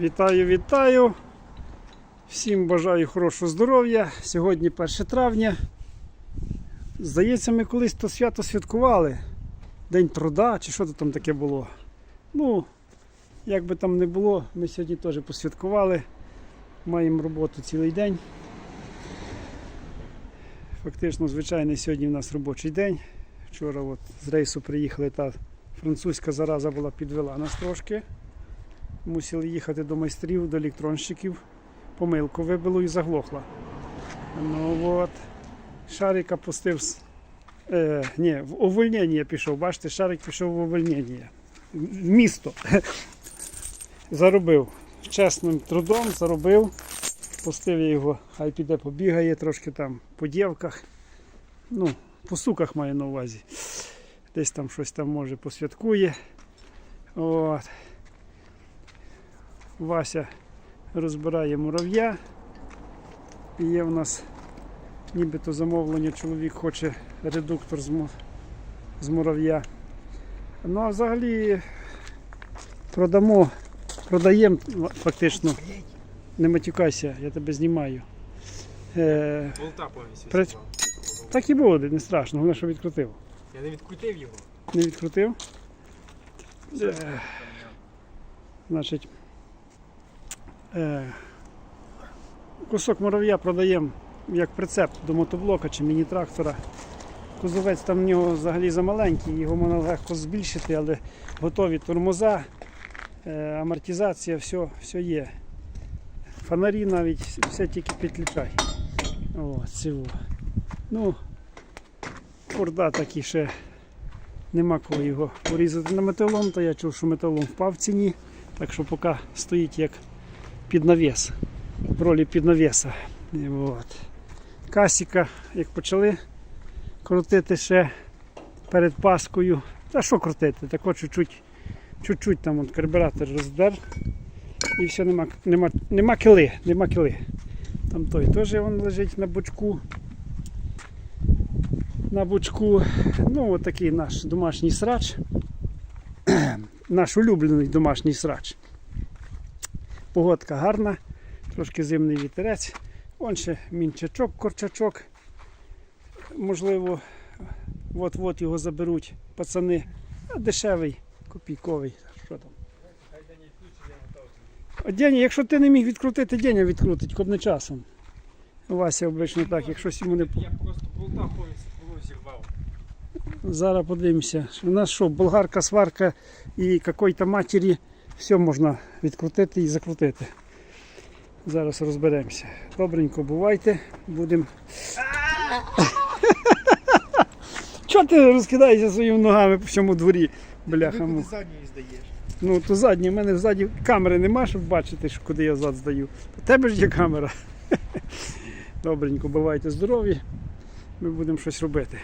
Вітаю, вітаю. Всім бажаю хорошого здоров'я. Сьогодні 1 травня. Здається, ми колись то свято святкували. День труда чи що то там таке було. Ну, як би там не було, ми сьогодні теж посвяткували. Маємо роботу цілий день. Фактично, звичайний сьогодні в нас робочий день. Вчора от з рейсу приїхали, та французька зараза була підвела нас трошки. Мусили їхати до майстрів, до електронщиків. Помилку вибило і заглохла. Ну от. Шарика пустив. Е, ні, в увольнення пішов. Бачите, шарик пішов в увольнення. В місто. Заробив. Чесним трудом заробив. Пустив я його, хай піде побігає трошки там по дівках. Ну, по суках маю на увазі. Десь там щось там може посвяткує. От. Вася розбирає мурав'я. І є в нас нібито замовлення, чоловік хоче редуктор з, му- з мурав'я. Ну а взагалі продамо, продаємо фактично. Не матюкайся, я тебе знімаю. Е, Болта повністю. При- так і буде, не страшно, головне, що відкрутив. Я не відкрутив його. Не відкрутив? Е, значить, кусок мурав'я продаємо як прицеп до мотоблока чи міні-трактора. Кузовець там в нього взагалі замаленький, його можна легко збільшити, але готові тормоза, е, амортизація, все, все є. Фонарі навіть, все тільки підключай. О, цього. Ну, Форда такі ще нема коли його порізати на металом, то я чув, що металом впав в ціні, так що поки стоїть як під навіс, в ролі під навіса. От. Касіка, як почали крутити ще перед Паскою. Та що крутити? Так чуть-чуть, чуть-чуть там от карбюратор роздер. І все, нема, нема, нема кили, нема кили. Там той теж він лежить на бочку. На бочку. Ну, от такий наш домашній срач. наш улюблений домашній срач. Погодка гарна, трошки зимний вітерець. Вон ще мінчачок, корчачок. Можливо, от-от його заберуть пацани. А дешевий, копійковий. Що там? А якщо ти не міг відкрутити, Деня відкрутить, коли не часом. Вася обично так, якщо йому не Я просто болта повністю зірвав. Зараз подивимося. У нас що, болгарка, сварка і якої-то матері, все можна відкрутити і закрутити. Зараз розберемося. Добренько, бувайте. Будемо. Чого ти розкидаєшся своїми ногами по всьому дворі? Бляха. му. задньої здаєш. Ну то задні, у мене ззаді камери нема, щоб бачити, куди я зад здаю. У тебе ж є камера. Добренько, бувайте здорові. Ми будемо щось робити.